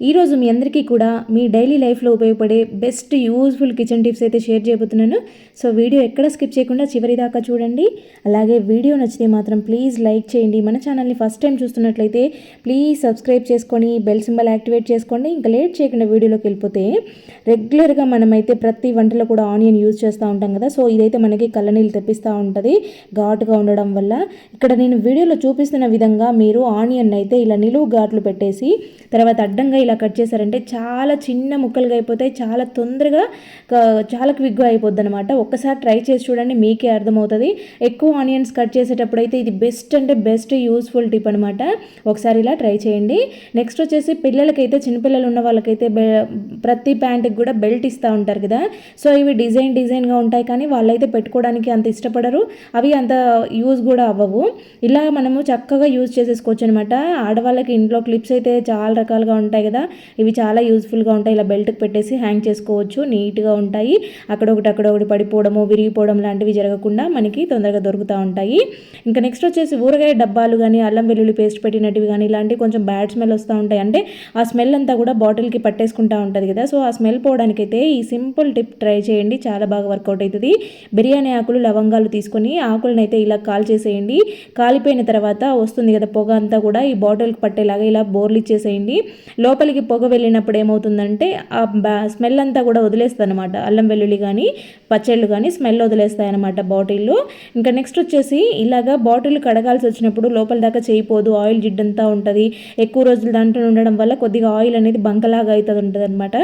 ఈరోజు మీ అందరికీ కూడా మీ డైలీ లైఫ్లో ఉపయోగపడే బెస్ట్ యూజ్ఫుల్ కిచెన్ టిప్స్ అయితే షేర్ చేయబోతున్నాను. సో వీడియో ఎక్కడ స్కిప్ చేయకుండా చివరి దాకా చూడండి. అలాగే వీడియో నచ్చితే మాత్రం ప్లీజ్ లైక్ చేయండి. మన ఛానల్ని ఫస్ట్ టైం చూస్తున్నట్లయితే ప్లీజ్ సబ్స్క్రైబ్ చేసుకొని బెల్ సింబల్ యాక్టివేట్ చేసుకోండి. ఇంకా లేట్ చేయకుండా వీడియోలోకి వెళ్ళిపోతే రెగ్యులర్గా మనమైతే ప్రతి వంటలో కూడా ఆనియన్ యూజ్ చేస్తూ ఉంటాం కదా. సో ఇదైతే మనకి కళ్ళనీళ్ళు తెప్పిస్తూ ఉంటుంది. ఘాటుగా ఉండడం వల్ల ఇక్కడ నేను వీడియోలో చూపిస్తున్న విధంగా మీరు ఆనియన్ అయితే ఇలా నిలువు ఘాట్లు పెట్టేసి తర్వాత అడ్డంగా ఇలా కట్ చేశారంటే చాలా చిన్న ముక్కలుగా అయిపోతాయి చాలా తొందరగా చాలా క్విక్గా అయిపోద్ది అనమాట ఒక్కసారి ట్రై చేసి చూడండి మీకే అర్థమవుతుంది. ఎక్కువ ఆనియన్స్ కట్ చేసేటప్పుడు అయితే ఇది బెస్ట్ అంటే బెస్ట్ యూస్ఫుల్ టిప్ అనమాట ఒకసారి ఇలా ట్రై చేయండి. నెక్స్ట్ వచ్చేసి పిల్లలకైతే చిన్నపిల్లలు ఉన్న వాళ్ళకైతే ప్రతి ప్యాంట్కి కూడా బెల్ట్ ఇస్తూ ఉంటారు కదా. సో ఇవి డిజైన్ డిజైన్గా ఉంటాయి కానీ వాళ్ళైతే పెట్టుకోవడానికి అంత ఇష్టపడరు. అవి అంత యూజ్ కూడా అవ్వవు. ఇలా మనము చక్కగా యూజ్ చేసేసుకోవచ్చు అనమాట ఆడవాళ్ళకి ఇంట్లో క్లిప్స్ అయితే చాలా రకాలుగా ఉంటాయి కదా. ఇవి చాలా యూజ్ఫుల్గా ఉంటాయి. ఇలా బెల్ట్కి పెట్టేసి హ్యాంగ్ చేసుకోవచ్చు. నీట్గా ఉంటాయి. అక్కడ ఒకటి అక్కడ ఒకటి పడిపోవడము విరిగిపోవడం లాంటివి జరగకుండా మనకి తొందరగా దొరుకుతూ ఉంటాయి. ఇంకా నెక్స్ట్ వచ్చేసి ఊరగాయ డబ్బాలు కానీ అల్లం వెల్లుల్లి పేస్ట్ పెట్టినట్టువి కానీ ఇలాంటివి కొంచెం బ్యాడ్ స్మెల్ వస్తూ ఉంటాయి. అంటే ఆ స్మెల్ అంతా కూడా బాటిల్కి పట్టేసుకుంటూ ఉంటుంది కదా. సో ఆ స్మెల్ పోవడానికైతే ఈ సింపుల్ టిప్ ట్రై చేయండి. చాలా బాగా వర్కౌట్ అవుతుంది బిర్యానీ ఆకులు లవంగాలు తీసుకొని ఆకులను అయితే ఇలా కాల్ చేసేయండి. కాలిపోయిన తర్వాత వస్తుంది కదా పొగ అంతా కూడా ఈ బాటిల్కి పట్టేలాగా ఇలా బోర్లు ఇచ్చేసేయండి. లోపలికి పొగ వెళ్ళినప్పుడు ఏమవుతుందంటే ఆ స్మెల్ అంతా కూడా వదిలేస్తుంది అనమాట అల్లం వెల్లుల్లి కానీ పచ్చళ్ళు కానీ స్మెల్ వదిలేస్తాయి అనమాట బాటిల్లో. ఇంకా నెక్స్ట్ వచ్చేసి ఇలాగా బాటిల్ కడగాల్సి వచ్చినప్పుడు లోపల దాకా చేయిపోదు ఆయిల్ జిడ్డంతా ఉంటుంది. ఎక్కువ రోజులు దాంట్లో ఉండడం వల్ల కొద్దిగా ఆయిల్ అనేది బంకలాగా అవుతుంది ఉంటుంది అనమాట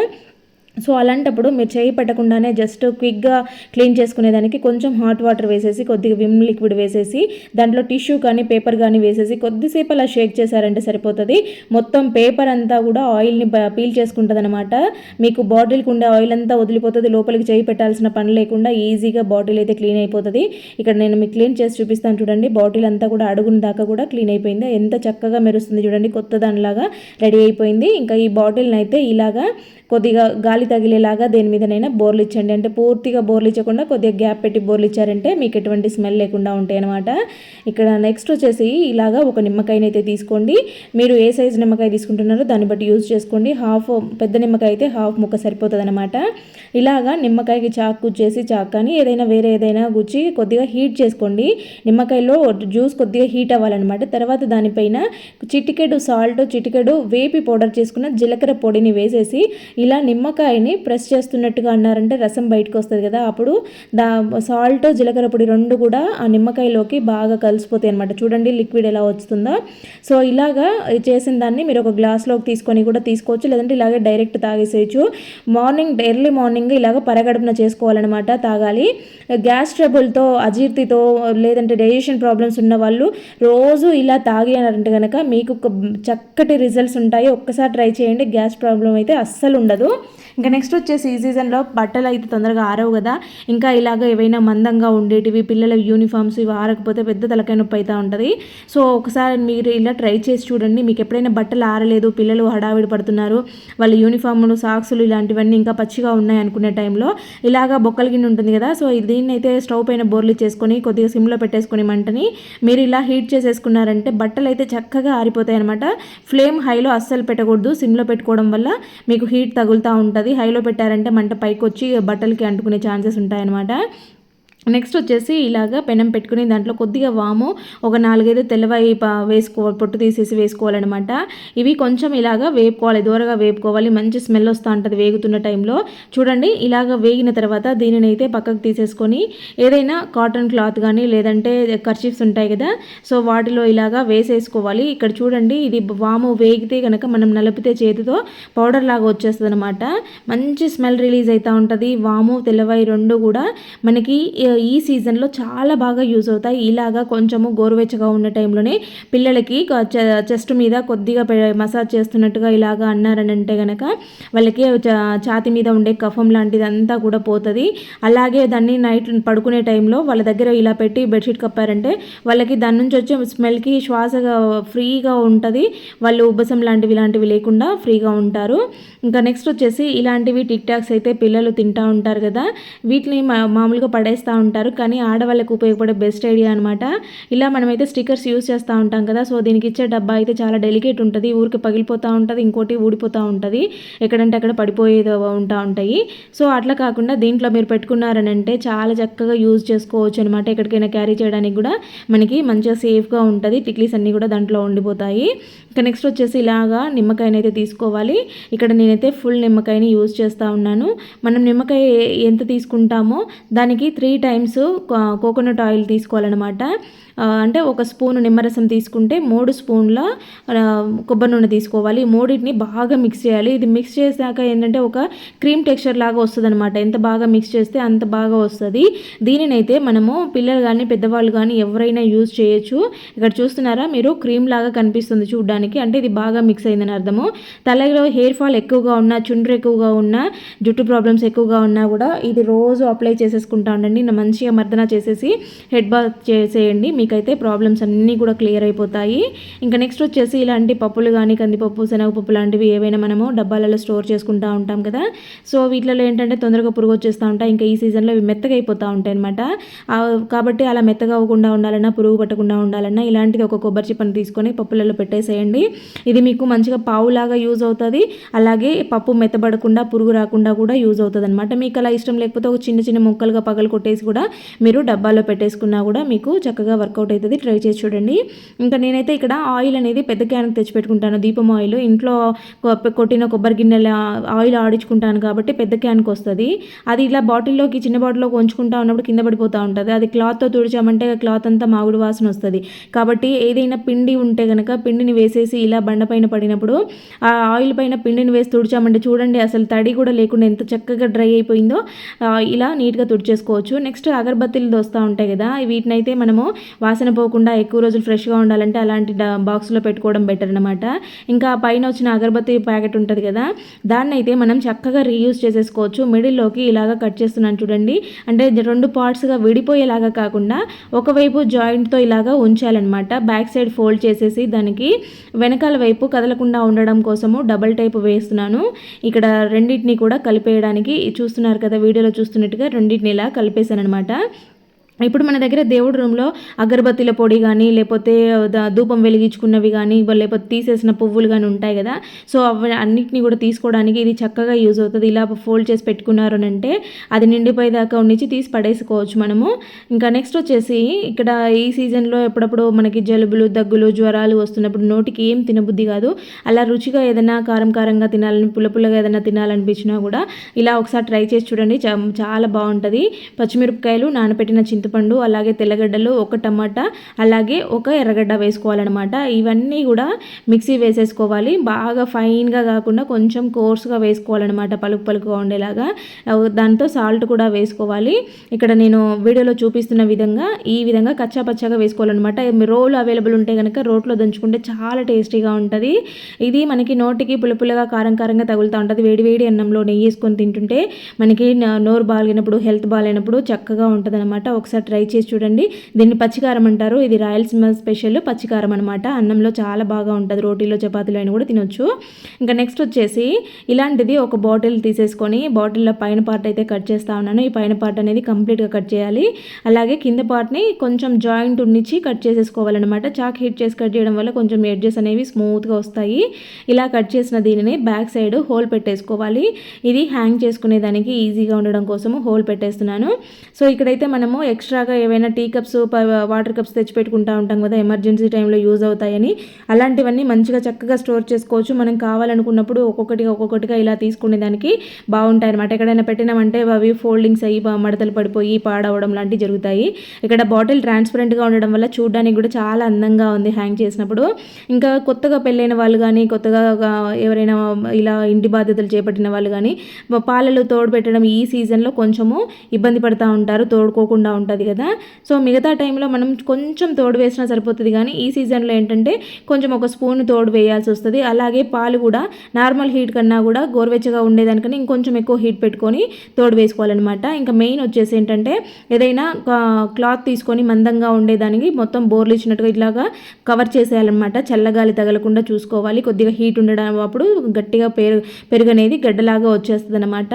సో అలాంటప్పుడు మీరు చేయి పెట్టకుండానే జస్ట్ క్విక్గా క్లీన్ చేసుకునేదానికి కొంచెం హాట్ వాటర్ వేసేసి కొద్దిగా విమ్ లిక్విడ్ వేసేసి దాంట్లో టిష్యూ కానీ పేపర్ కానీ వేసేసి కొద్దిసేపు అలా షేక్ చేశారంటే సరిపోతుంది. మొత్తం పేపర్ అంతా కూడా ఆయిల్ని పీల్ చేసుకుంటుంది అనమాట మీకు బాటిల్కి ఉండే ఆయిల్ అంతా వదిలిపోతుంది లోపలికి చేయి పెట్టాల్సిన పని లేకుండా ఈజీగా బాటిల్ అయితే క్లీన్ అయిపోతుంది. ఇక్కడ నేను మీకు క్లీన్ చేసి చూపిస్తాను చూడండి. బాటిల్ అంతా కూడా అడుగున దాకా కూడా క్లీన్ అయిపోయింది. ఎంత చక్కగా మెరుస్తుంది చూడండి. కొత్త దానిలాగా రెడీ అయిపోయింది. ఇంకా ఈ బాటిల్ని అయితే ఇలాగా కొద్దిగా గాలి తగిలేలాగా దేని మీదనైనా బోర్లు ఇచ్చండి. అంటే పూర్తిగా బోర్లు ఇచ్చకుండా కొద్దిగా గ్యాప్ పెట్టి బోర్లు ఇచ్చారంటే మీకు ఎటువంటి స్మెల్ లేకుండా ఉంటాయి అనమాట ఇక్కడ నెక్స్ట్ వచ్చేసి ఇలాగా ఒక నిమ్మకాయని అయితే తీసుకోండి. మీరు ఏ సైజు నిమ్మకాయ తీసుకుంటున్నారో దాన్ని బట్టి యూజ్ చేసుకోండి. హాఫ్ పెద్ద నిమ్మకాయ అయితే హాఫ్ ముక్క సరిపోతుంది అనమాట ఇలాగా నిమ్మకాయకి చాకు గుచ్చేసి చాక్ కానీ ఏదైనా వేరే ఏదైనా గుచ్చి కొద్దిగా హీట్ చేసుకోండి. నిమ్మకాయలో జ్యూస్ కొద్దిగా హీట్ అవ్వాలన్నమాట. తర్వాత దానిపైన చిటికెడు సాల్ట్ చిటికెడు వేపి పౌడర్ చేసుకున్న జీలకర్ర పొడిని వేసేసి ఇలా నిమ్మకాయ నిమ్మకాయని ప్రెస్ చేస్తున్నట్టుగా అన్నారంటే రసం బయటకు వస్తుంది కదా అప్పుడు దా సాల్ట్ జీలకర్ర పొడి రెండు కూడా ఆ నిమ్మకాయలోకి బాగా కలిసిపోతాయి అనమాట చూడండి లిక్విడ్ ఎలా వస్తుందో. సో ఇలాగా చేసిన దాన్ని మీరు ఒక గ్లాస్లోకి తీసుకొని కూడా తీసుకోవచ్చు లేదంటే ఇలాగే డైరెక్ట్ తాగేసేయచ్చు. మార్నింగ్ ఎర్లీ మార్నింగ్ ఇలాగ పరగడుపున చేసుకోవాలన్నమాట తాగాలి. గ్యాస్ ట్రబుల్తో అజీర్తితో లేదంటే డైజెషన్ ప్రాబ్లమ్స్ ఉన్న వాళ్ళు రోజు ఇలా తాగి అన్నారంటే కనుక మీకు చక్కటి రిజల్ట్స్ ఉంటాయి. ఒక్కసారి ట్రై చేయండి గ్యాస్ ప్రాబ్లం అయితే అస్సలు ఉండదు. ఇంకా నెక్స్ట్ వచ్చేసి ఈ సీజన్లో బట్టలు అయితే తొందరగా ఆరవు కదా. ఇంకా ఇలాగ ఏవైనా మందంగా ఉండేటివి పిల్లల యూనిఫామ్స్ ఇవి ఆరకపోతే పెద్ద తలకాయ నొప్పి అవుతూ ఉంటుంది. సో ఒకసారి మీరు ఇలా ట్రై చేసి చూడండి. మీకు ఎప్పుడైనా బట్టలు ఆరలేదు పిల్లలు హడావిడి పడుతున్నారు వాళ్ళ యూనిఫామ్లు సాక్సులు ఇలాంటివన్నీ ఇంకా పచ్చిగా ఉన్నాయి అనుకునే టైంలో ఇలాగా బొక్కల గిన్నె ఉంటుంది కదా. సో దీన్ని అయితే స్టవ్ పైన బోర్లు చేసుకొని కొద్దిగా సిమ్లో పెట్టేసుకొని మంటని మీరు ఇలా హీట్ చేసేసుకున్నారంటే బట్టలు అయితే చక్కగా ఆరిపోతాయి అనమాట ఫ్లేమ్ హైలో అస్సలు పెట్టకూడదు. సిమ్లో పెట్టుకోవడం వల్ల మీకు హీట్ తగులుతూ ఉంటుంది. హైలో పెట్టారంటే మంట పైకి వచ్చి బట్టలకి అంటుకునే ఛాన్సెస్ ఉంటాయన్నమాట. నెక్స్ట్ వచ్చేసి ఇలాగ పెనం పెట్టుకుని దాంట్లో కొద్దిగా వాము ఒక నాలుగైదు తెల్లవాయి వేసుకో పొట్టు తీసేసి వేసుకోవాలన్నమాట. ఇవి కొంచెం ఇలాగ వేపుకోవాలి దూరగా వేపుకోవాలి మంచి స్మెల్ వస్తూ ఉంటుంది వేగుతున్న టైంలో. చూడండి ఇలాగ వేగిన తర్వాత దీనిని అయితే పక్కకు తీసేసుకొని ఏదైనా కాటన్ క్లాత్ కానీ లేదంటే కర్చీఫ్స్ ఉంటాయి కదా సో వాటిలో ఇలాగా వేసేసుకోవాలి. ఇక్కడ చూడండి ఇది వాము వేగితే కనుక మనం నలిపితే చేతితో పౌడర్ లాగా వచ్చేస్తుంది అనమాట మంచి స్మెల్ రిలీజ్ అవుతూ ఉంటుంది. వాము తెల్లవాయి రెండు కూడా మనకి ఈ సీజన్లో చాలా బాగా యూజ్ అవుతాయి. ఇలాగా కొంచెము గోరువెచ్చగా ఉన్న టైంలోనే పిల్లలకి చెస్ట్ మీద కొద్దిగా మసాజ్ చేస్తున్నట్టుగా ఇలాగా అన్నారని అంటే కనుక వాళ్ళకి ఛాతి మీద ఉండే కఫం లాంటిది అంతా కూడా పోతుంది. అలాగే దాన్ని నైట్ పడుకునే టైంలో వాళ్ళ దగ్గర ఇలా పెట్టి బెడ్షీట్ కప్పారంటే వాళ్ళకి దాని నుంచి వచ్చే స్మెల్కి శ్వాసగా ఫ్రీగా ఉంటుంది. వాళ్ళు ఉబ్బసం లాంటివి ఇలాంటివి లేకుండా ఫ్రీగా ఉంటారు. ఇంకా నెక్స్ట్ వచ్చేసి ఇలాంటివి టిక్ టాక్స్ అయితే పిల్లలు తింటూ ఉంటారు కదా. వీటిని మామూలుగా పడేస్తూ ఉంటారు. కానీ ఆడవాళ్ళకి ఉపయోగపడే బెస్ట్ ఐడియా అనమాట ఇలా మనమైతే స్టిక్కర్స్ యూస్ చేస్తూ ఉంటాం కదా. సో దీనికి ఇచ్చే డబ్బా అయితే చాలా డెలికేట్ ఉంటుంది. ఊరికి పగిలిపోతూ ఉంటుంది. ఇంకోటి ఊడిపోతూ ఉంటుంది. ఎక్కడంటే అక్కడ పడిపోయేది ఉంటా ఉంటాయి. సో అట్లా కాకుండా దీంట్లో మీరు పెట్టుకున్నారని అంటే చాలా చక్కగా యూజ్ చేసుకోవచ్చు అనమాట ఎక్కడికైనా క్యారీ చేయడానికి కూడా మనకి మంచిగా సేఫ్గా ఉంటుంది. టిక్లీస్ అన్నీ కూడా దాంట్లో ఉండిపోతాయి. ఇంకా నెక్స్ట్ వచ్చేసి ఇలాగా నిమ్మకాయని అయితే తీసుకోవాలి. ఇక్కడ నేనైతే ఫుల్ నిమ్మకాయని యూజ్ చేస్తూ ఉన్నాను. మనం నిమ్మకాయ ఎంత తీసుకుంటామో దానికి three times times coconut oil తీసుకోవాలన్నమాట. అంటే ఒక స్పూన్ నిమ్మరసం తీసుకుంటే మూడు స్పూన్ల కొబ్బరి నూనె తీసుకోవాలి. మూడింటిని బాగా మిక్స్ చేయాలి. ఇది మిక్స్ చేశాక ఏంటంటే ఒక క్రీమ్ టెక్స్చర్ లాగా వస్తుంది అనమాట ఎంత బాగా మిక్స్ చేస్తే అంత బాగా వస్తుంది. దీనినైతే మనము పిల్లలు కానీ పెద్దవాళ్ళు కానీ ఎవరైనా యూజ్ చేయొచ్చు. ఇక్కడ చూస్తున్నారా మీరు? క్రీమ్ లాగా కనిపిస్తుంది చూడడానికి. అంటే ఇది బాగా మిక్స్ అయిందని అర్థము. తలలో హెయిర్ ఫాల్ ఎక్కువగా ఉన్నా చుండ్రు ఎక్కువగా ఉన్నా జుట్టు ప్రాబ్లమ్స్ ఎక్కువగా ఉన్నా కూడా ఇది రోజు అప్లై చేసేసుకుంటా ఉండండి. మంచిగా మర్దన చేసేసి హెడ్ బాత్ చేసేయండి. మీకైతే ప్రాబ్లమ్స్ అన్నీ కూడా క్లియర్ అయిపోతాయి. ఇంకా నెక్స్ట్ వచ్చేసి ఇలాంటి పప్పులు కానీ కందిపప్పు శనగపప్పు లాంటివి ఏవైనా మనము డబ్బాలలో స్టోర్ చేసుకుంటూ ఉంటాం కదా. సో వీటిలో ఏంటంటే తొందరగా పురుగు వచ్చేస్తూ ఉంటాయి. ఇంకా ఈ సీజన్లో ఇవి మెత్తగా అయిపోతూ ఉంటాయి అనమాట కాబట్టి అలా మెత్తగా అవ్వకుండా ఉండాలన్నా పురుగు పట్టకుండా ఉండాలన్నా ఇలాంటిది ఒక కొబ్బరి చిప్పని తీసుకొని పప్పులలో పెట్టేసేయండి. ఇది మీకు మంచిగా పావులాగా యూజ్ అవుతుంది. అలాగే పప్పు మెత్తబడకుండా పురుగు రాకుండా కూడా యూజ్ అవుతుంది అనమాట మీకు అలా ఇష్టం లేకపోతే ఒక చిన్న చిన్న ముక్కలుగా పగలు కొట్టేసి కూడా మీరు డబ్బాలో పెట్టేసుకున్నా కూడా మీకు చక్కగా వర్క్ వర్కౌట్ అవుతుంది. ట్రై చేసి చూడండి. ఇంకా నేనైతే ఇక్కడ ఆయిల్ అనేది పెద్ద క్యాన్కి తెచ్చి పెట్టుకుంటాను దీపం ఆయిల్. ఇంట్లో కొట్టిన కొబ్బరి గిన్నెల ఆయిల్ ఆడించుకుంటాను కాబట్టి పెద్ద క్యాన్కి వస్తుంది. అది ఇలా బాటిల్లోకి చిన్న బాటిల్లోకి ఉంచుకుంటా ఉన్నప్పుడు కింద పడిపోతూ ఉంటుంది. అది క్లాత్తో తుడిచామంటే క్లాత్ అంతా మాగుడు వాసన వస్తుంది. కాబట్టి ఏదైనా పిండి ఉంటే కనుక పిండిని వేసేసి ఇలా బండ పైన పడినప్పుడు ఆ ఆయిల్ పైన పిండిని వేసి తుడిచామంటే చూడండి అసలు తడి కూడా లేకుండా ఎంత చక్కగా డ్రై అయిపోయిందో. ఇలా నీట్గా తుడిచేసుకోవచ్చు. నెక్స్ట్ నెక్స్ట్ అగరబత్తీలు దోస్తూ ఉంటాయి కదా వీటిని అయితే మనము వాసన పోకుండా ఎక్కువ రోజులు ఫ్రెష్గా ఉండాలంటే అలాంటి బాక్స్లో పెట్టుకోవడం బెటర్ అనమాట ఇంకా పైన వచ్చిన అగరబత్తి ప్యాకెట్ ఉంటుంది కదా దాన్ని అయితే మనం చక్కగా రీయూజ్ చేసేసుకోవచ్చు. మిడిల్లోకి ఇలాగ కట్ చేస్తున్నాను చూడండి. అంటే రెండు పార్ట్స్గా విడిపోయేలాగా కాకుండా ఒకవైపు జాయింట్తో ఇలాగా ఉంచాలన్నమాట. బ్యాక్ సైడ్ ఫోల్డ్ చేసేసి దానికి వెనకాల వైపు కదలకుండా ఉండడం కోసము డబల్ టైప్ వేస్తున్నాను. ఇక్కడ రెండింటిని కూడా కలిపేయడానికి చూస్తున్నారు కదా వీడియోలో చూస్తున్నట్టుగా రెండింటిని ఇలా కలిపేశాను అనమాట ఇప్పుడు మన దగ్గర దేవుడి రూమ్లో అగరబత్తిల పొడి కానీ లేకపోతే ధూపం వెలిగించుకున్నవి కానీ లేకపోతే తీసేసిన పువ్వులు కానీ ఉంటాయి కదా. సో అవి అన్నిటిని కూడా తీసుకోవడానికి ఇది చక్కగా యూజ్ అవుతుంది. ఇలా ఫోల్డ్ చేసి పెట్టుకున్నారు అంటే అది నిండిపోయేదాకా ఉండించి తీసి పడేసుకోవచ్చు మనము. ఇంకా నెక్స్ట్ వచ్చేసి ఇక్కడ ఈ సీజన్లో ఎప్పుడప్పుడు మనకి జలుబులు దగ్గులు జ్వరాలు వస్తున్నప్పుడు నోటికి ఏం తినబుద్ధి కాదు. అలా రుచిగా ఏదైనా కారం కారంగా తినాలని పుల్ల పుల్లగా ఏదైనా తినాలనిపించినా కూడా ఇలా ఒకసారి ట్రై చేసి చూడండి. చాలా బాగుంటుంది. పచ్చిమిరపకాయలు నానపెట్టిన చింత చింతపండు అలాగే తెల్లగడ్డలు ఒక టమాటా అలాగే ఒక ఎర్రగడ్డ వేసుకోవాలన్నమాట. ఇవన్నీ కూడా మిక్సీ వేసేసుకోవాలి. బాగా ఫైన్గా కాకుండా కొంచెం కోర్స్గా వేసుకోవాలన్నమాట పలుకు పలుకుగా ఉండేలాగా. దాంతో సాల్ట్ కూడా వేసుకోవాలి. ఇక్కడ నేను వీడియోలో చూపిస్తున్న విధంగా ఈ విధంగా కచ్చా పచ్చాగా వేసుకోవాలన్నమాట. రోలు అవైలబుల్ ఉంటే కనుక రోట్లో దంచుకుంటే చాలా టేస్టీగా ఉంటుంది. ఇది మనకి నోటికి పులుపులుగా కారం కారంగా తగులుతూ ఉంటుంది. వేడి వేడి అన్నంలో నెయ్యి వేసుకొని తింటుంటే మనకి నోరు బాగాలేనప్పుడు హెల్త్ బాగాలేనప్పుడు చక్కగా ఉంటుంది ఒకసారి ఒకసారి ట్రై చేసి చూడండి. దీన్ని పచ్చికారం అంటారు. ఇది రాయలసీమ స్పెషల్ పచ్చికారం అనమాట అన్నంలో చాలా బాగా ఉంటుంది. రోటీలో చపాతీలో అయినా కూడా తినొచ్చు. ఇంకా నెక్స్ట్ వచ్చేసి ఇలాంటిది ఒక బాటిల్ తీసేసుకొని బాటిల్లో పైన పార్ట్ అయితే కట్ చేస్తా ఉన్నాను. ఈ పైన పార్ట్ అనేది కంప్లీట్గా కట్ చేయాలి. అలాగే కింద పార్ట్ని కొంచెం జాయింట్ ఉన్నిచ్చి కట్ చేసేసుకోవాలన్నమాట. చాక్ హీట్ చేసి కట్ చేయడం వల్ల కొంచెం ఎడ్జెస్ అనేవి స్మూత్గా వస్తాయి. ఇలా కట్ చేసిన దీనిని బ్యాక్ సైడ్ హోల్ పెట్టేసుకోవాలి. ఇది హ్యాంగ్ చేసుకునే దానికి ఈజీగా ఉండడం కోసము హోల్ పెట్టేస్తున్నాను. సో ఇక్కడైతే మనము ఎక్స్ట్రా ఎక్స్ట్రాగా ఏవైనా టీ కప్స్ వాటర్ కప్స్ తెచ్చి పెట్టుకుంటా ఉంటాం కదా ఎమర్జెన్సీ టైంలో యూజ్ అవుతాయని. అలాంటివన్నీ మంచిగా చక్కగా స్టోర్ చేసుకోవచ్చు. మనం కావాలనుకున్నప్పుడు ఒక్కొక్కటిగా ఒక్కొక్కటిగా ఇలా తీసుకునే దానికి బాగుంటాయి అనమాట ఎక్కడైనా పెట్టినామంటే అవి ఫోల్డింగ్స్ అయ్యి మడతలు పడిపోయి పాడవడం లాంటివి జరుగుతాయి. ఇక్కడ బాటిల్ ట్రాన్స్పరెంట్గా ఉండడం వల్ల చూడడానికి కూడా చాలా అందంగా ఉంది హ్యాంగ్ చేసినప్పుడు. ఇంకా కొత్తగా పెళ్ళైన వాళ్ళు కానీ కొత్తగా ఎవరైనా ఇలా ఇంటి బాధ్యతలు చేపట్టిన వాళ్ళు కానీ పాలలో తోడు పెట్టడం ఈ సీజన్లో కొంచెము ఇబ్బంది పడుతూ ఉంటారు తోడుకోకుండా ఉంటారు. ఉంటుంది కదా. సో మిగతా టైంలో మనం కొంచెం తోడు వేసినా సరిపోతుంది కానీ ఈ సీజన్లో ఏంటంటే కొంచెం ఒక స్పూన్ తోడు వేయాల్సి వస్తుంది. అలాగే పాలు కూడా నార్మల్ హీట్ కన్నా కూడా గోరువెచ్చగా ఉండేదానికని ఇంకొంచెం ఎక్కువ హీట్ పెట్టుకొని తోడు వేసుకోవాలన్నమాట. ఇంకా మెయిన్ వచ్చేసి ఏంటంటే ఏదైనా క్లాత్ తీసుకొని మందంగా ఉండేదానికి మొత్తం బోర్లు ఇచ్చినట్టుగా ఇట్లాగా కవర్ చేసేయాలన్నమాట. చల్లగాలి తగలకుండా చూసుకోవాలి. కొద్దిగా హీట్ ఉండడం అప్పుడు గట్టిగా పెరుగు పెరుగు అనేది గడ్డలాగా వచ్చేస్తుంది అనమాట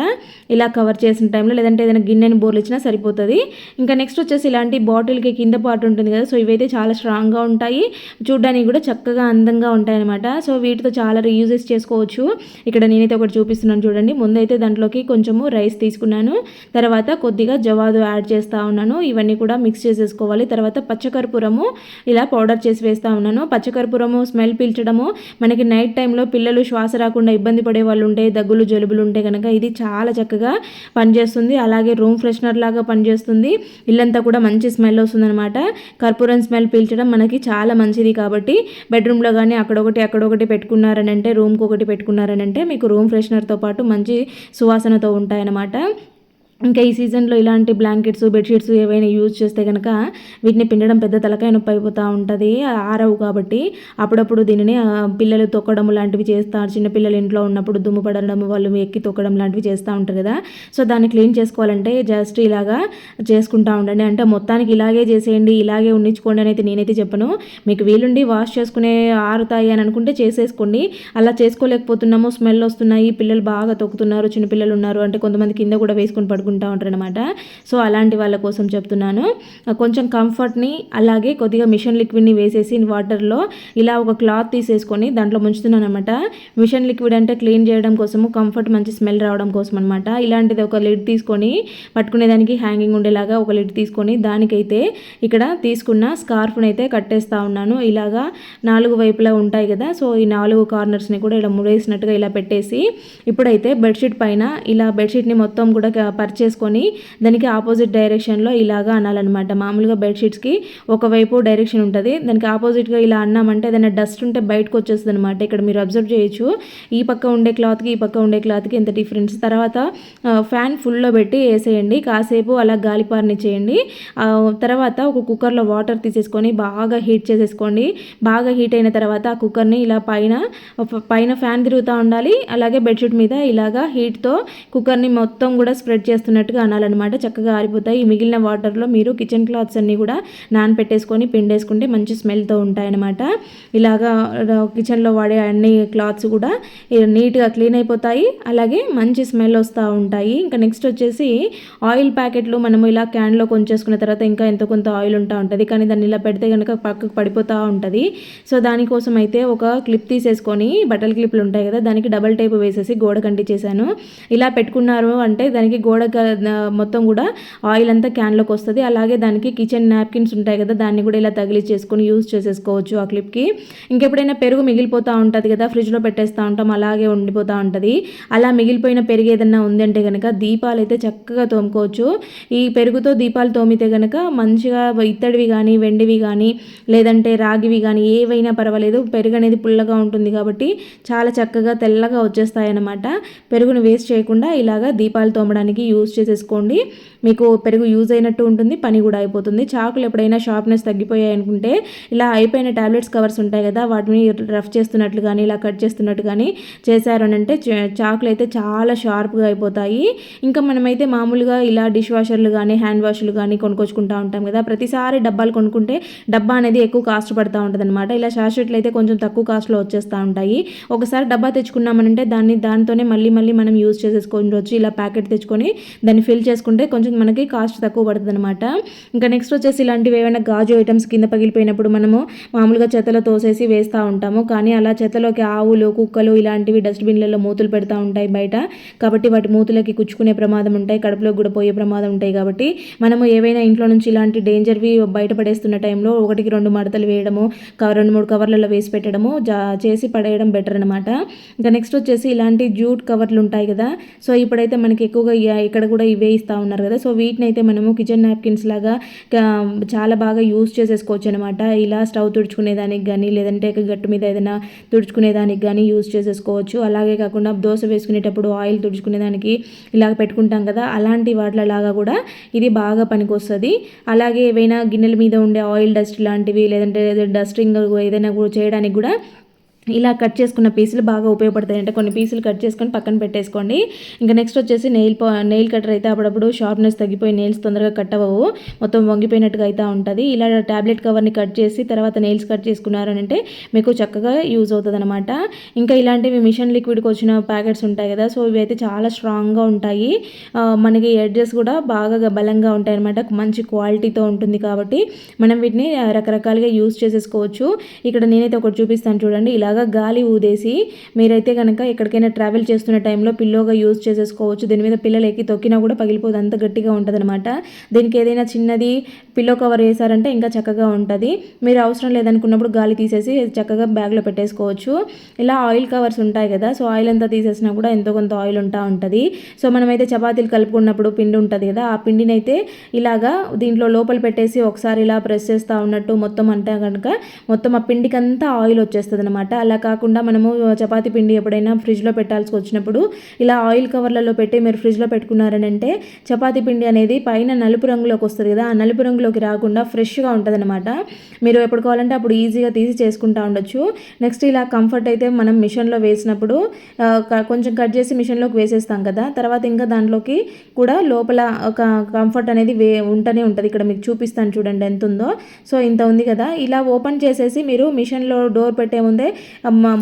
ఇలా కవర్ చేసిన టైంలో లేదంటే ఏదైనా గిన్నెని బోర్లు ఇచ్చినా సరిపోతుంది. ఇంకా నెక్స్ట్ వచ్చేసి ఇలాంటి బాటిల్కి కింద పాటు ఉంటుంది కదా సో ఇవైతే చాలా స్ట్రాంగ్గా ఉంటాయి. చూడడానికి కూడా చక్కగా అందంగా ఉంటాయి అనమాట సో వీటితో చాలా రీయూజెస్ చేసుకోవచ్చు. ఇక్కడ నేనైతే ఒకటి చూపిస్తున్నాను చూడండి. ముందైతే దాంట్లోకి కొంచెము రైస్ తీసుకున్నాను. తర్వాత కొద్దిగా జవాదు యాడ్ చేస్తూ ఉన్నాను. ఇవన్నీ కూడా మిక్స్ చేసేసుకోవాలి. తర్వాత పచ్చకర్పూరము ఇలా పౌడర్ చేసి వేస్తూ ఉన్నాను. పచ్చకర్పూరము స్మెల్ పీల్చడము మనకి నైట్ టైంలో పిల్లలు శ్వాస రాకుండా ఇబ్బంది పడే వాళ్ళు ఉంటే దగ్గులు జలుబులు ఉంటే కనుక ఇది చాలా చక్కగా పనిచేస్తుంది. అలాగే రూమ్ ఫ్రెషనర్ లాగా పనిచేస్తుంది. ఇల్లంతా కూడా మంచి స్మెల్ వస్తుందన్నమాట. కర్పూరం స్మెల్ పీల్చడం మనకి చాలా మంచిది కాబట్టి బెడ్రూమ్లో కానీ అక్కడొకటి అక్కడొకటి పెట్టుకున్నారని అంటే రూమ్కి ఒకటి పెట్టుకున్నారని అంటే మీకు రూమ్ ఫ్రెషనర్తో పాటు మంచి సువాసనతో ఉంటాయన్నమాట. ఇంకా ఈ సీజన్లో ఇలాంటి బ్లాంకెట్స్ బెడ్షీట్స్ ఏవైనా యూజ్ చేస్తే కనుక వీటిని పిండడం పెద్ద తలకాయ నొప్పి అయిపోతూ ఉంటుంది. ఆరవు కాబట్టి అప్పుడప్పుడు దీనిని పిల్లలు తొక్కడం లాంటివి చేస్తారు చిన్నపిల్లలు ఇంట్లో ఉన్నప్పుడు దుమ్ము పడడం వాళ్ళు ఎక్కి తొక్కడం లాంటివి చేస్తూ ఉంటారు కదా. సో దాన్ని క్లీన్ చేసుకోవాలంటే జస్ట్ ఇలాగా చేసుకుంటూ ఉండండి. అంటే మొత్తానికి ఇలాగే చేసేయండి ఇలాగే ఉండించుకోండి అని అయితే నేనైతే చెప్పను. మీకు వీలుండి వాష్ చేసుకునే ఆరుతాయి అని అనుకుంటే చేసేసుకోండి. అలా చేసుకోలేకపోతున్నాము స్మెల్ వస్తున్నాయి పిల్లలు బాగా తొక్కుతున్నారు చిన్నపిల్లలు ఉన్నారు అంటే కొంతమంది కింద కూడా వేసుకొని పడుకుంటారు. ఉంటారు అనమాట సో అలాంటి వాళ్ళ కోసం చెప్తున్నాను. కొంచెం కంఫర్ట్ని అలాగే కొద్దిగా మిషన్ లిక్విడ్ని వేసేసి వాటర్లో ఇలా ఒక క్లాత్ తీసేసుకొని దాంట్లో ముంచుతున్నాను అనమాట మిషన్ లిక్విడ్ అంటే క్లీన్ చేయడం కోసము కంఫర్ట్ మంచి స్మెల్ రావడం కోసం అనమాట ఇలాంటిది ఒక లిడ్ తీసుకొని పట్టుకునేదానికి హ్యాంగింగ్ ఉండేలాగా ఒక లిడ్ తీసుకొని దానికైతే ఇక్కడ తీసుకున్న స్కార్ఫ్ని అయితే కట్టేస్తూ ఉన్నాను. ఇలాగా నాలుగు వైపులా ఉంటాయి కదా సో ఈ నాలుగు కార్నర్స్ని కూడా ఇలా ముడేసినట్టుగా ఇలా పెట్టేసి ఇప్పుడైతే బెడ్షీట్ పైన ఇలా బెడ్షీట్ని మొత్తం కూడా చేసుకొని దానికి ఆపోజిట్ డైరెక్షన్లో ఇలాగా అనాలన్నమాట. మామూలుగా బెడ్షీట్స్కి ఒకవైపు డైరెక్షన్ ఉంటుంది. దానికి ఆపోజిట్గా ఇలా అన్నామంటే ఏదైనా డస్ట్ ఉంటే బయటకు వచ్చేస్తుంది అనమాట ఇక్కడ మీరు అబ్జర్వ్ చేయొచ్చు. ఈ పక్క ఉండే క్లాత్కి ఈ పక్క ఉండే క్లాత్కి ఎంత డిఫరెన్స్. తర్వాత ఫ్యాన్ ఫుల్లో పెట్టి వేసేయండి. కాసేపు అలా గాలిపారని చేయండి తర్వాత ఒక కుక్కర్లో వాటర్ తీసేసుకొని బాగా హీట్ చేసేసుకోండి. బాగా హీట్ అయిన తర్వాత ఆ కుక్కర్ని ఇలా పైన పైన ఫ్యాన్ తిరుగుతూ ఉండాలి. అలాగే బెడ్షీట్ మీద ఇలాగా హీట్తో కుక్కర్ని మొత్తం కూడా స్ప్రెడ్ చేస్తున్నట్టుగా అనాలన్నమాట. చక్కగా ఆరిపోతాయి. ఈ మిగిలిన వాటర్లో మీరు కిచెన్ క్లాత్స్ అన్నీ కూడా నానపెట్టేసుకొని పిండేసుకుంటే మంచి స్మెల్తో ఉంటాయన్నమాట. ఇలాగా కిచెన్లో వాడే అన్ని క్లాత్స్ కూడా నీట్గా క్లీన్ అయిపోతాయి. అలాగే మంచి స్మెల్ వస్తూ ఉంటాయి. ఇంకా నెక్స్ట్ వచ్చేసి ఆయిల్ ప్యాకెట్లు మనము ఇలా క్యాన్లో కొంచేసుకున్న తర్వాత ఇంకా ఎంతో కొంత ఆయిల్ ఉంటా ఉంటుంది. కానీ దాన్ని ఇలా పెడితే కనుక పక్కకు పడిపోతూ ఉంటుంది. సో దానికోసం అయితే ఒక క్లిప్ తీసేసుకొని బట్టల క్లిప్లు ఉంటాయి కదా దానికి డబల్ టైప్ వేసేసి గోడ కంటి చేశాను. ఇలా పెట్టుకున్నారు అంటే దానికి గోడ మొత్తం కూడా ఆయిల్ అంతా క్యాన్లోకి వస్తుంది. అలాగే దానికి కిచెన్ నాప్కిన్స్ ఉంటాయి కదా దాన్ని కూడా ఇలా తగిలి చేసుకొని యూజ్ చేసేసుకోవచ్చు ఆ క్లిప్కి. ఇంకెప్పుడైనా పెరుగు మిగిలిపోతూ ఉంటుంది కదా ఫ్రిడ్జ్లో పెట్టేస్తూ ఉంటాం అలాగే ఉండిపోతూ ఉంటుంది. అలా మిగిలిపోయిన పెరుగు ఏదన్నా ఉందంటే కనుక దీపాలు అయితే చక్కగా తోముకోవచ్చు. ఈ పెరుగుతో దీపాలు తోమితే కనుక మంచిగా ఇత్తడివి కానీ వెండివి కానీ లేదంటే రాగివి కానీ ఏవైనా పర్వాలేదు పెరుగు అనేది పుల్లగా ఉంటుంది కాబట్టి చాలా చక్కగా తెల్లగా వచ్చేస్తాయి అన్నమాట పెరుగును వేస్ట్ చేయకుండా ఇలాగా దీపాలు తోమడానికి యూజ్ చేసేసుకోండి. మీకు పెరుగు యూజ్ అయినట్టు ఉంటుంది పని కూడా అయిపోతుంది. చాకులు ఎప్పుడైనా షార్ప్నెస్ తగ్గిపోయాయి అనుకుంటే ఇలా అయిపోయిన టాబ్లెట్స్ కవర్స్ ఉంటాయి కదా వాటిని రఫ్ చేస్తున్నట్లు కానీ ఇలా కట్ చేస్తున్నట్టు కానీ చేశారు అని అంటే చాకులు అయితే చాలా షార్ప్గా అయిపోతాయి. ఇంకా మనమైతే మామూలుగా ఇలా డిష్ వాషర్లు కానీ హ్యాండ్ వాష్లు కానీ కొనుక్కొచ్చుకుంటూ ఉంటాం కదా ప్రతిసారి డబ్బాలు కొనుక్కుంటే డబ్బా అనేది ఎక్కువ కాస్ట్ పడుతూ ఉంటుంది అనమాట ఇలా షార్షెట్లు అయితే కొంచెం తక్కువ కాస్ట్లో వచ్చేస్తూ ఉంటాయి. ఒకసారి డబ్బా తెచ్చుకున్నామనంటే దాన్ని దానితోనే మళ్ళీ మళ్ళీ మనం యూజ్ చేసేసుకోవచ్చు ఇలా ప్యాకెట్ తెచ్చుకొని దాన్ని ఫిల్ చేసుకుంటే కొంచెం మనకి కాస్ట్ తక్కువ పడుతుంది అనమాట ఇంకా నెక్స్ట్ వచ్చేసి ఇలాంటివి ఏమైనా గాజు ఐటమ్స్ కింద పగిలిపోయినప్పుడు మనము మామూలుగా చెత్తలో తోసేసి వేస్తూ ఉంటాము. కానీ అలా చెత్తలోకి ఆవులు కుక్కలు ఇలాంటివి డస్ట్బిన్లలో మూతులు పెడతా ఉంటాయి బయట. కాబట్టి వాటి మూతులకి కుచ్చుకునే ప్రమాదం ఉంటాయి కడుపులోకి కూడా పోయే ప్రమాదం ఉంటాయి కాబట్టి మనము ఏవైనా ఇంట్లో నుంచి ఇలాంటి డేంజర్వి బయటపడేస్తున్న టైంలో ఒకటికి రెండు మడతలు వేయడము రెండు మూడు కవర్లలో వేసి పెట్టడము జా చేసి పడేయడం బెటర్ అనమాట ఇంకా నెక్స్ట్ వచ్చేసి ఇలాంటి జూట్ కవర్లు ఉంటాయి కదా. సో ఇప్పుడైతే మనకి ఎక్కువగా ఇక్కడ కూడా ఇవే ఇస్తూ ఉన్నారు కదా. సో వీటిని అయితే మనము కిచెన్ నాప్కిన్స్ లాగా చాలా బాగా యూస్ చేసేసుకోవచ్చు అనమాట ఇలా స్టవ్ తుడుచుకునేదానికి కానీ లేదంటే గట్టు మీద ఏదైనా తుడుచుకునేదానికి కానీ యూస్ చేసేసుకోవచ్చు. అలాగే కాకుండా దోశ వేసుకునేటప్పుడు ఆయిల్ తుడుచుకునేదానికి ఇలాగ పెట్టుకుంటాం కదా. అలాంటి వాటిలాగా కూడా ఇది బాగా పనికొస్తుంది. అలాగే ఏవైనా గిన్నెల మీద ఉండే ఆయిల్ డస్ట్ లాంటివి లేదంటే డస్టింగ్ ఏదైనా కూడా చేయడానికి కూడా ఇలా కట్ చేసుకున్న పీసులు బాగా ఉపయోగపడతాయి. అంటే కొన్ని పీసులు కట్ చేసుకొని పక్కన పెట్టేసుకోండి. ఇంకా నెక్స్ట్ వచ్చేసి నెయిల్ నెయిల్ కటర్ అయితే అప్పుడప్పుడు షార్ప్నెస్ తగ్గిపోయి నెయిల్స్ తొందరగా కట్ అవ్వవు. మొత్తం వంగిపోయినట్టుగా అయితే ఉంటుంది. ఇలా ట్యాబ్లెట్ కవర్ని కట్ చేసి తర్వాత నెయిల్స్ కట్ చేసుకున్నారనంటే మీకు చక్కగా యూజ్ అవుతుంది అనమాట ఇంకా ఇలాంటివి మిషన్ లిక్విడ్కి వచ్చిన ప్యాకెట్స్ ఉంటాయి కదా సో ఇవి అయితే చాలా స్ట్రాంగ్గా ఉంటాయి. మనకి ఎడ్జెస్ కూడా బాగా బలంగా ఉంటాయి అనమాట మంచి క్వాలిటీతో ఉంటుంది కాబట్టి మనం వీటిని రకరకాలుగా యూజ్ చేసేసుకోవచ్చు. ఇక్కడ నేనైతే ఒకటి చూపిస్తాను చూడండి. ఇలా బాగా గాలి ఊదేసి మీరైతే కనుక ఎక్కడికైనా ట్రావెల్ చేస్తున్న టైంలో పిల్లోగా యూజ్ చేసేసుకోవచ్చు. దీని మీద పిల్లలు ఎక్కి తొక్కినా కూడా పగిలిపోదు. అంత గట్టిగా ఉంటుంది అనమాట దీనికి ఏదైనా చిన్నది పిల్లో కవర్ వేసారంటే ఇంకా చక్కగా ఉంటుంది. మీరు అవసరం లేదనుకున్నప్పుడు గాలి తీసేసి చక్కగా బ్యాగ్లో పెట్టేసుకోవచ్చు. ఇలా ఆయిల్ కవర్స్ ఉంటాయి కదా సో ఆయిల్ అంతా తీసేసినా కూడా ఎంతో కొంత ఆయిల్ ఉంటా ఉంటుంది. సో మనమైతే చపాతీలు కలుపుకున్నప్పుడు పిండి ఉంటుంది కదా ఆ పిండిని అయితే ఇలాగా దీంట్లో లోపల పెట్టేసి ఒకసారి ఇలా ప్రెస్ చేస్తూ ఉన్నట్టు మొత్తం అంటే కనుక మొత్తం ఆ పిండికంతా ఆయిల్ వచ్చేస్తుంది అనమాట అలా కాకుండా మనము చపాతీ పిండి ఎప్పుడైనా ఫ్రిడ్జ్లో పెట్టాల్సి వచ్చినప్పుడు ఇలా ఆయిల్ కవర్లలో పెట్టి మీరు ఫ్రిడ్జ్లో పెట్టుకున్నారని అంటే చపాతీ పిండి అనేది పైన నలుపు రంగులోకి వస్తుంది కదా ఆ నలుపు రంగులోకి రాకుండా ఫ్రెష్గా ఉంటుంది అనమాట మీరు ఎప్పుడు కావాలంటే అప్పుడు ఈజీగా తీసి చేసుకుంటా ఉండొచ్చు. నెక్స్ట్ ఇలా కంఫర్ట్ అయితే మనం మిషన్లో వేసినప్పుడు కొంచెం కట్ చేసి మిషన్లోకి వేసేస్తాం కదా తర్వాత ఇంకా దాంట్లోకి కూడా లోపల ఒక కంఫర్ట్ అనేది వే ఉంటూనే ఉంటుంది. ఇక్కడ మీకు చూపిస్తాను చూడండి ఎంత ఉందో సో ఇంత ఉంది కదా ఇలా ఓపెన్ చేసేసి మీరు మిషన్లో డోర్ పెట్టే ముందే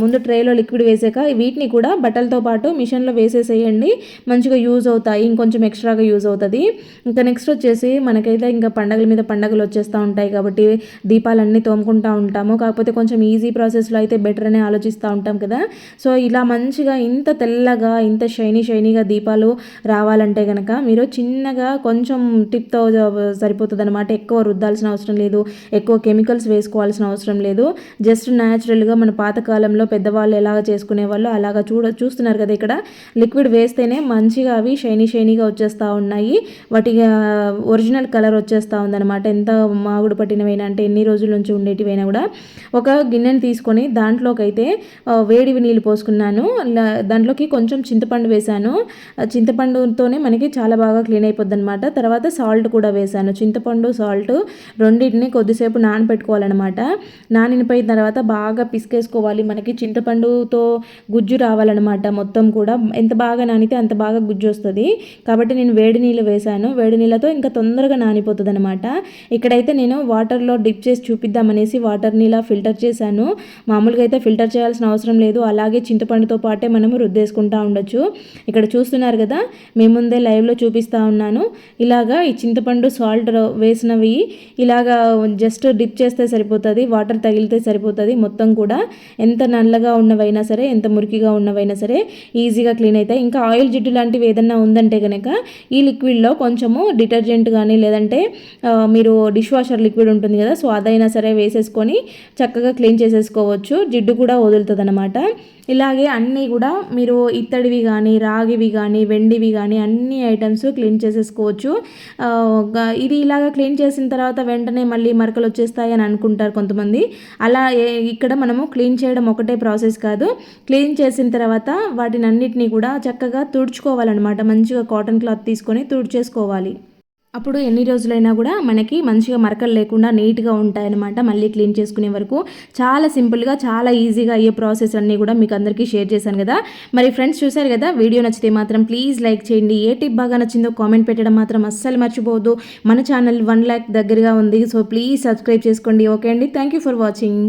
ముందు ట్రేలో లిక్విడ్ వేసాక వీటిని కూడా బట్టలతో పాటు మిషన్లో వేసేసేయండి. మంచిగా యూజ్ అవుతాయి ఇంకొంచెం ఎక్స్ట్రాగా యూజ్ అవుతుంది. ఇంకా నెక్స్ట్ వచ్చేసి మనకైతే ఇంకా పండగల మీద పండగలు వచ్చేస్తూ ఉంటాయి కాబట్టి దీపాలన్నీ తోముకుంటూ ఉంటాము. కాకపోతే కొంచెం ఈజీ ప్రాసెస్లో అయితే బెటర్ అని ఆలోచిస్తూ ఉంటాం కదా. సో ఇలా మంచిగా ఇంత తెల్లగా ఇంత షైనీ షైనీగా దీపాలు రావాలంటే కనుక మీరు చిన్నగా కొంచెం టిప్తో సరిపోతుంది అనమాట ఎక్కువ రుద్దాల్సిన అవసరం లేదు. ఎక్కువ కెమికల్స్ వేసుకోవాల్సిన అవసరం లేదు. జస్ట్ న్యాచురల్గా మన పాత పాతకాలంలో పెద్దవాళ్ళు ఎలాగ చేసుకునే వాళ్ళు అలాగ చూడ చూస్తున్నారు కదా ఇక్కడ. లిక్విడ్ వేస్తేనే మంచిగా అవి షైనీ షైనీగా వచ్చేస్తూ ఉన్నాయి. వాటి ఒరిజినల్ కలర్ వచ్చేస్తూ ఉందన్నమాట. ఎంత మాగుడు పట్టినవైనా అంటే ఎన్ని రోజుల నుంచి ఉండేటివైనా కూడా. ఒక గిన్నెని తీసుకొని దాంట్లోకైతే వేడివి నీళ్ళు పోసుకున్నాను. దాంట్లోకి కొంచెం చింతపండు వేశాను. చింతపండుతోనే మనకి చాలా బాగా క్లీన్ అయిపోద్ది అనమాట తర్వాత సాల్ట్ కూడా వేశాను. చింతపండు సాల్ట్ రెండింటిని కొద్దిసేపు నానబెట్టుకోవాలన్నమాట నానినపోయిన తర్వాత బాగా పిసికేసుకోవాలి చేసుకోవాలి. మనకి చింతపండుతో గుజ్జు రావాలన్నమాట. మొత్తం కూడా ఎంత బాగా నానితే అంత బాగా గుజ్జు వస్తుంది. కాబట్టి నేను వేడి నీళ్ళు వేశాను. వేడి నీళ్ళతో ఇంకా తొందరగా నానిపోతుంది అనమాట ఇక్కడైతే నేను వాటర్లో డిప్ చేసి చూపిద్దామనేసి వాటర్ని ఇలా ఫిల్టర్ చేశాను. మామూలుగా అయితే ఫిల్టర్ చేయాల్సిన అవసరం లేదు. అలాగే చింతపండుతో పాటే మనము రుద్దేసుకుంటా ఉండొచ్చు. ఇక్కడ చూస్తున్నారు కదా మీ ముందే లైవ్లో చూపిస్తూ ఉన్నాను. ఇలాగా ఈ చింతపండు సాల్ట్ వేసినవి ఇలాగా జస్ట్ డిప్ చేస్తే సరిపోతుంది వాటర్ తగిలితే సరిపోతుంది మొత్తం కూడా. ఎంత నల్లగా ఉన్నవైనా సరే ఎంత మురికిగా ఉన్నవైనా సరే ఈజీగా క్లీన్ అవుతాయి ఇంకా ఆయిల్ జిడ్డు లాంటివి ఏదన్నా ఉందంటే కనుక ఈ లిక్విడ్లో కొంచెము డిటర్జెంట్ కానీ లేదంటే మీరు డిష్ వాషర్ లిక్విడ్ ఉంటుంది కదా సో అదైనా సరే వేసేసుకొని చక్కగా క్లీన్ చేసేసుకోవచ్చు. జిడ్డు కూడా వదులుతుంది అనమాట ఇలాగే అన్నీ కూడా మీరు ఇత్తడివి కానీ రాగివి కానీ వెండివి కానీ అన్ని ఐటమ్స్ క్లీన్ చేసేసుకోవచ్చు. ఇది ఇలాగ క్లీన్ చేసిన తర్వాత వెంటనే మళ్ళీ మరకలు వచ్చేస్తాయి అని అనుకుంటారు కొంతమంది. అలా ఇక్కడ మనము క్లీన్ చేయడం ఒకటే ప్రాసెస్ కాదు. క్లీన్ చేసిన తర్వాత వాటిని అన్నిటినీ కూడా చక్కగా తుడుచుకోవాలన్నమాట. మంచిగా కాటన్ క్లాత్ తీసుకొని తుడిచేసుకోవాలి. అప్పుడు ఎన్ని రోజులైనా కూడా మనకి మంచిగా మరకలు లేకుండా నీట్గా ఉంటాయన్నమాట మళ్ళీ క్లీన్ చేసుకునే వరకు. చాలా సింపుల్గా చాలా ఈజీగా అయ్యే ప్రాసెస్ అన్నీ కూడా మీకు అందరికీ షేర్ చేశాను కదా. మరి ఫ్రెండ్స్ చూశారు కదా వీడియో నచ్చితే మాత్రం ప్లీజ్ లైక్ చేయండి. ఏ టిప్ బాగా నచ్చిందో కామెంట్ పెట్టడం మాత్రం అస్సలు మర్చిపోవద్దు. మన ఛానల్ వన్ ల్యాక్ దగ్గరగా ఉంది సో ప్లీజ్ సబ్స్క్రైబ్ చేసుకోండి. ఓకే అండి థ్యాంక్ యూ ఫర్ వాచింగ్.